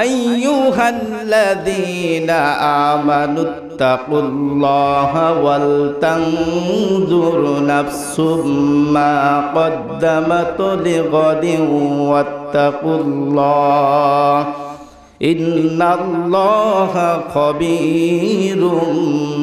أيها الذين آمنوا اتقوا الله ولتنظر نفس ما قدمت لغد واتقوا الله إن الله خبير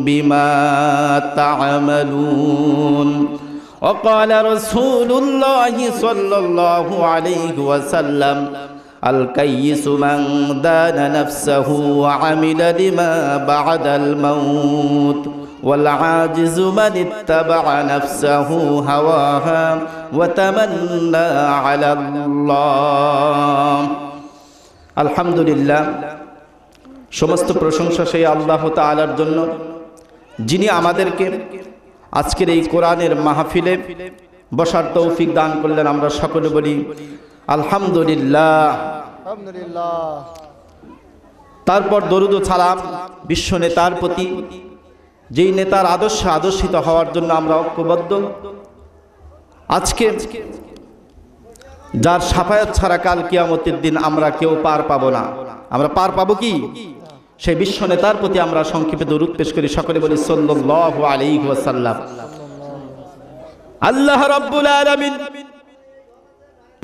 بما تعملون وقال رسول الله صلى الله عليه وسلم الكيس من دان نفسه وعمل لما بعد الموت والعاجز من اتبع نفسه هواها وتمنى على الله আলহামদুলিল্লাহ সমস্ত প্রশংসা সেই আল্লাহ তালার জন্য যিনি আমাদেরকে আজকের এই কোরআনের মাহফিলে বসার তৌফিক দান করলেন আমরা সকলে বলি আলহামদুলিল্লাহ। তারপর দরুদ ও সালাম বিশ্ব নেতার প্রতি। যেই নেতার আদর্শ আদর্শিত হওয়ার জন্য আমরা ঐক্যবদ্ধ। আজকে যার সাফায়াত ছাড়া কাল কিয়ামতের দিন আমরা কেউ পার পাবো না। আমরা পার পাবো কি? সেই বিশ্ব নেতার প্রতি আমরা সংক্ষেপে দরুদ পেশ করি। সকলে বলি, সাল্লাল্লাহু ওয়াসাল্লাম। আল্লাহ রাব্বুল আলামিন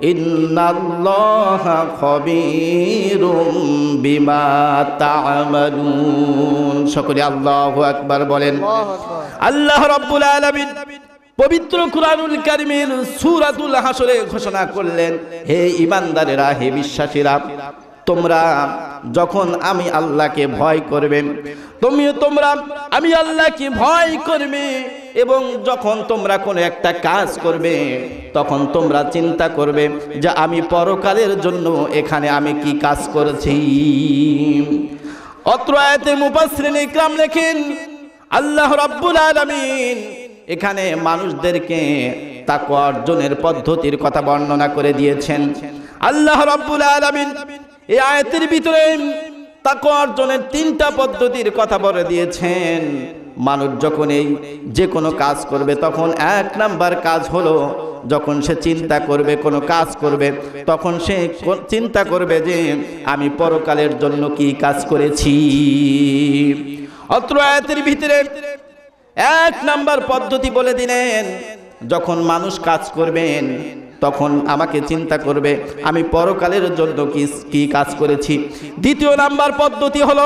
ইন্নাল্লাহ খবীরুম বিমা তা'মালুন। সকলে আল্লাহু আকবার বলেন। আল্লাহ রাব্বুল আলামিন পবিত্র কুরআনুল কারীমের সূরাতুল হাসরে ঘোষণা করলেন হে ইমানদারেরা হে বিশ্বাসীরা তোমরা যখন আমি আল্লাহকে ভয় করবে তুমি তোমরা আমি আল্লাহকে ভয় করবে। এবং যখন তোমরা কোনো একটা কাজ করবে, তখন তোমরা চিন্তা করবে যে আমি পরকালের জন্য এখানে আমি কি কাজ করেছি। অত্র আয়াতে মুফাসসিরিন ইকরাম লেখেন, আল্লাহ রাব্বুল আলামিন এখানে মানুষদেরকে তাকওয়া অর্জনের পদ্ধতির কথা বর্ণনা করে দিয়েছেন। আল্লাহ রাব্বুল আলামিন এই আয়াতের ভিতরে তাকওয়া অর্জনের তিনটা পদ্ধতির কথা বলে দিয়েছেন। মানুষ যখন এই যে কোনো কাজ করবে, তখন এক নাম্বার কাজ হলো যখন সে চিন্তা করবে, কোনো কাজ করবে, তখন সে চিন্তা করবে যে আমি পরকালের জন্য কি কাজ করেছি। অত্র আয়াতের ভিতরে এক নাম্বার পদ্ধতি বলে দিলেন, যখন মানুষ কাজ করবেন, তখন আমাকে চিন্তা করবে, আমি পরকালের জন্য কি কি কাজ করেছি। দ্বিতীয় নাম্বার পদ্ধতি হলো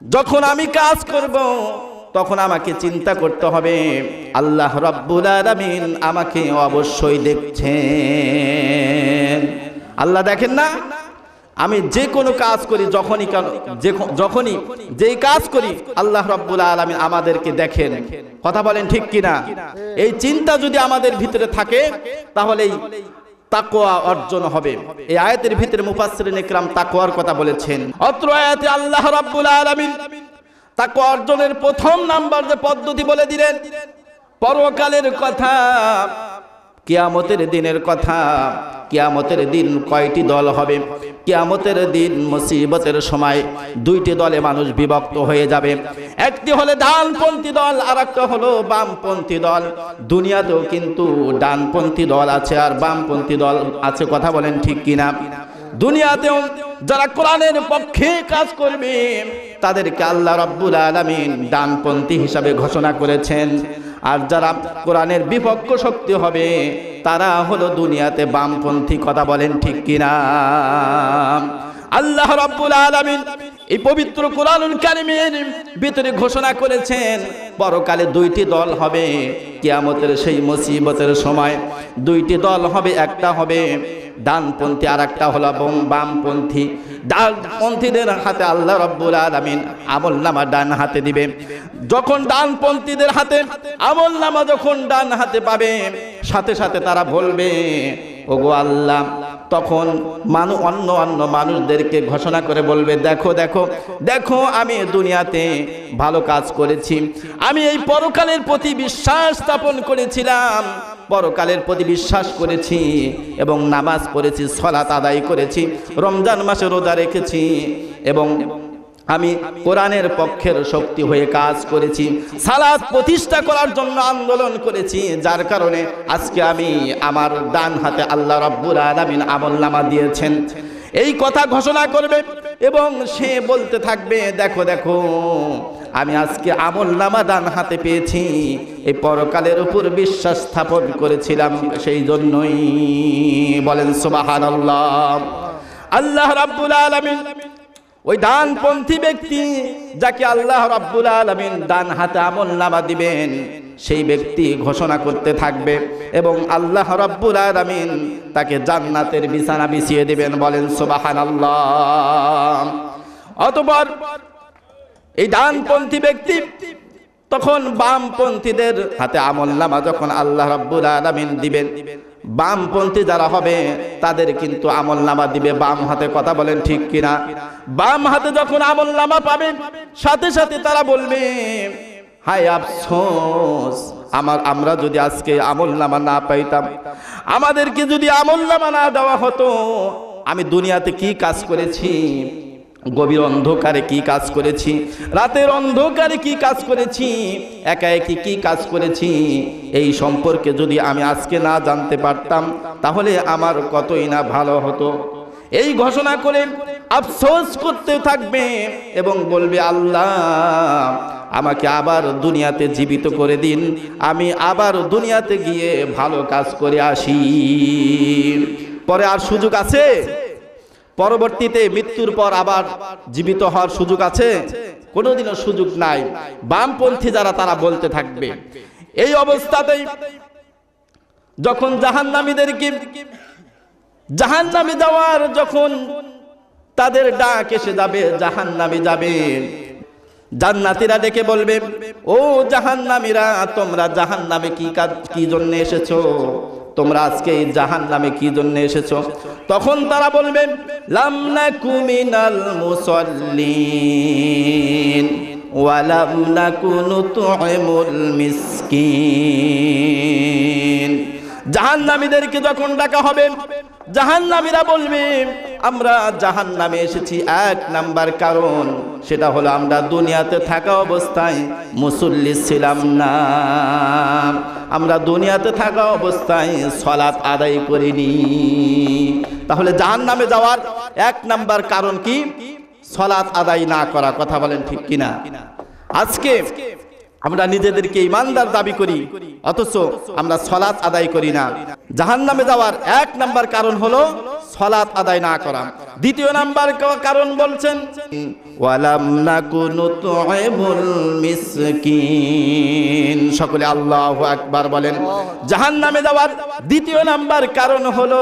যখন আমি কাজ করব, তখন আমাকে চিন্তা করতে হবে, আল্লাহ রব্বুল আলামিন আমাকে অবশ্যই দেখছেন। আল্লাহ দেখেন না? আমি যে কোনো কাজ করি, যখনই যখনই যেই কাজ করি, আল্লাহ রব্বুল আলামিন আমাদেরকে দেখেন। কথা বলেন ঠিক কিনা? এই চিন্তা যদি আমাদের ভিতরে থাকে, তাহলেই তাকোয়া অর্জন হবে। এই আয়াতের ভিতরে মুফাসসিরিন ইকরাম তাকওয়ার কথা বলেছেন। অত্র আয়াতে আল্লাহ রাব্বুল আলামিন তাকওয়া অর্জনের প্রথম নাম্বার যে পদ্ধতি বলে দিলেন, পরকালের কথা। কিয়ামতের দিনের কথা। কিয়ামতের দিন কয়টি দল হবে? কিয়ামতের দিন মুসিবতের সময় দুইটি দলে মানুষ বিভক্ত হয়ে যাবে। একটি হলে ডানপন্থী দল আর একটা হলো বামপন্থী দল। দুনিয়াতেও কিন্তু ডানপন্থী দল আছে আর বামপন্থী দল আছে, কথা বলেন ঠিক কিনা? দুনিয়াতেও যারা কোরআনের পক্ষে কাজ করবে, তাদেরকে আল্লাহ রাব্বুল আলামিন ডানপন্থী হিসাবে ঘোষণা করেছেন। আর যারা কোরআনের বিপক্ষ শক্তি হবে, তারা হলো দুনিয়াতে বামপন্থী কথা বলেন ঠিক কিনা? আল্লাহ রাব্বুল আলামিন এই পবিত্র কোরআনুল কারিমের ভিতরে ঘোষণা করেছেন, পরকালে দুইটি দল হবে, কিয়ামতের সেই মুসিবতের সময় দুইটি দল হবে, একটা হবে ডানপন্থী আর একটা হলো বম- বামপন্থী। ডানপন্থীদের হাতে আল্লাহ রব্বুল আলামিন আমল নামা ডান হাতে দিবে। যখন ডানপন্থীদের হাতে আমল নামা যখন ডান হাতে পাবে, সাথে সাথে তারা বলবে, ওগো আল্লাহ। তখন মানু, অন্য অন্য মানুষদেরকে ঘোষণা করে বলবে, দেখো দেখো দেখো, আমি দুনিয়াতে ভালো কাজ করেছি। আমি এই পরকালের প্রতি বিশ্বাস স্থাপন করেছিলাম। পরকালের প্রতি বিশ্বাস করেছি এবং নামাজ পড়েছি সলাত আদায় করেছি, রমজান মাসে রোজা রেখেছি এবং আমি কোরআনের পক্ষের শক্তি হয়ে কাজ করেছি সালাদ প্রতিষ্ঠা করার জন্য আন্দোলন করেছি, যার কারণে আজকে আমি আমার ডান হাতে আল্লাহ রাব্বুল আলামিন আমলনামা দিয়েছেন। এই কথা ঘোষণা করবে এবং সে বলতে থাকবে, দেখো দেখো আমি আজকে আমল নামা ডান হাতে পেয়েছি। এই পরকালের উপর বিশ্বাস স্থাপন করেছিলাম সেই জন্যই। বলেন সুবাহান আল্লাহ রাব্বুল আলামিন ওই ডানপন্থী ব্যক্তি যাকে আল্লাহ রাব্বুল আলামিন ডান হাতে আমল নামা দিবেন, সেই ব্যক্তি ঘোষণা করতে থাকবে এবং আল্লাহ রাব্বুল আলামিন তাকে জান্নাতের বিছানা বিছিয়ে দেবেন। বলেন, সুবহানাল্লাহ। অতঃপর এই ডানপন্থী ব্যক্তি তখন বামপন্থীদের হাতে আমল নামা যখন আল্লাহ রাব্বুল আলামিন দিবেন, বামপন্থী যারা হবে তাদের কিন্তু আমল নামা দিবে, বাম হাতে কথা বলেন ঠিক কিনা? বাম হাতে যখন আমল নামা পাবেন সাথে সাথে তারা বলবে, হায় আফসোস, আমার, আমরা যদি আজকে আমল নামা না পাইতাম, আমাদেরকে যদি আমল নামা না দেওয়া হতো, আমি দুনিয়াতে কি কাজ করেছি? গভীর অন্ধকারে কি কাজ করেছি? রাতের অন্ধকারে কি কাজ করেছি? একা একই কি কাজ করেছি? এই সম্পর্কে যদি আমি আজকে না জানতে পারতাম, তাহলে আমার কতই না ভালো হতো। এই ঘোষণা করে আফসোস করতে থাকবে এবং বলবে, আল্লাহ, আমাকে আবার দুনিয়াতে জীবিত করে দিন। আমি আবার দুনিয়াতে গিয়ে ভালো কাজ করে আসি। পরে আর সুযোগ আছে? পরবর্তীতে মৃত্যুর পর আবার জীবিত হওয়ার সুযোগ আছে? কোনোদিনও সুযোগ নাই। বামপন্থী যারা, তারা বলতে থাকবে। এই অবস্থাতেই যখন জাহান্নামীদেরকে, জাহান্নামে যাওয়ার যখন তাদের ডাক এসে যাবে, জাহান্নামে যাবে। জান্নাতীরা ডেকে বলবে, ও জাহান্নামীরা, তোমরা জাহান্নামে কি কাজ, কি জন্য এসেছ? তোমরা আজকে এই জাহান নামে কি জন্য এসেছ? তখন তারা বলবে লামনা কুমিনাল মুসল্লিন ওয়ালামনা নুতুইমুল মিসকিন। জাহান্নামীদেরকে যখন ডাকা হবে, জাহান্নামীরা বলবে, আমরা জাহান্নামে এসেছি এক নাম্বার কারণ, সেটা হলো আমরা দুনিয়াতে থাকা অবস্থায় মুসল্লি ছিলাম না। আমরা দুনিয়াতে থাকা অবস্থায় সলাৎ আদায় করিনি। তাহলে জাহান্নামে যাওয়ার এক নাম্বার কারণ কি? সলাৎ আদায় না করা, কথা বলেন ঠিক কিনা? আজকে আমরা নিজেদেরকে ইমানদার দাবি করি, অথচ আমরা সলাৎ আদায় করি না। জাহান নামে যাওয়ার এক নাম্বার কারণ হলো সলাৎ আদায় না করা। দ্বিতীয় নাম্বার কারণ বলছেন সকলে আল্লাহু আকবার বলেন। জাহান নামে যাওয়ার দ্বিতীয় নাম্বার কারণ হলো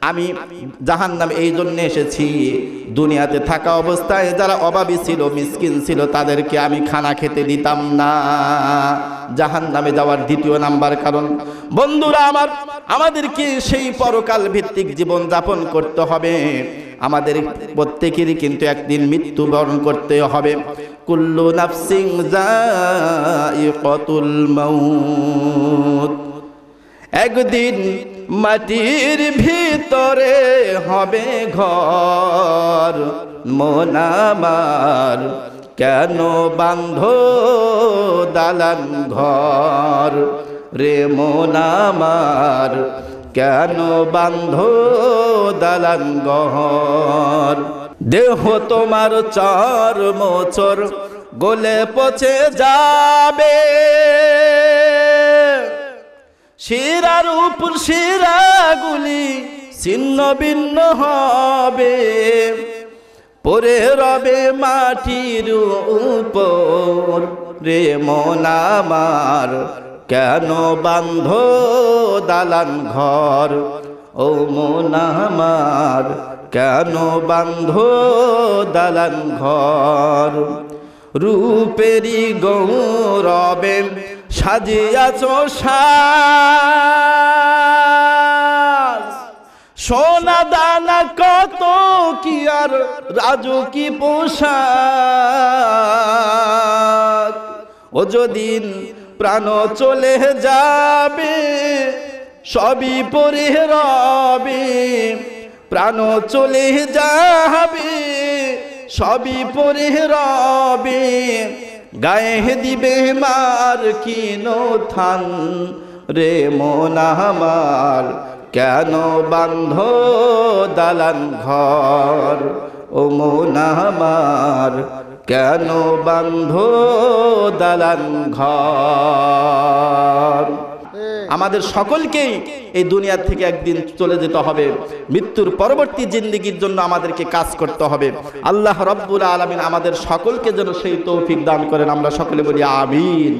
আমি জাহান নামে এই জন্য এসেছি। দুনিয়াতে থাকা অবস্থায় যারা অভাবী ছিল, মিসকিন ছিল, তাদেরকে আমি খানা খেতে দিতাম না। জাহান নামে যাওয়ার দ্বিতীয় নাম্বার কারণ, বন্ধুরা আমার, আমাদেরকে সেই পরকাল ভিত্তিক জীবন যাপন করতে হবে। আমাদের প্রত্যেকেরই কিন্তু একদিন মৃত্যুবরণ করতে হবে। কুল্লু নাফসিং জাইকাতুল মাউত। একদিন মাটির ভিতরে হবে ঘর। মোনামার কেন বান্ধ দালান ঘর? রে মোনামার কেন বান্ধ দালান ঘর? দেহ তোমার চর মোচর, গোলে পচে যাবে। শিরার উপর শিরাগুলি ছিন্ন ভিন্ন হবে। পরে রবে মাটির উপর, রে মনামার কেন বান্ধ দালান ঘর? ও মনামার কেন বান্ধ দালান ঘর? রূপেরি গৌরবে সাজিয়াছ সাজ। সোনা দানা কত কি আর রাজু কি পোশাক? ও যদিন প্রাণ চলে যাবে, সবই পরে রবে। প্রাণ চলে যাবে, সবই পরে রবে। গায়ে দিবে মার কিনো থান রে মোনামার কেন বান্ধ দালান ঘর? ও মোনামার কেন বান্ধ দালান ঘর? আমাদের সকলকেই এই দুনিয়া থেকে একদিন চলে যেতে হবে। মৃত্যুর পরবর্তী জিন্দিগির জন্য আমাদেরকে কাজ করতে হবে। আল্লাহ রব্বুল আলমিন আমাদের সকলকে যেন সেই তৌফিক দান করেন। আমরা সকলে বলি, আমিন।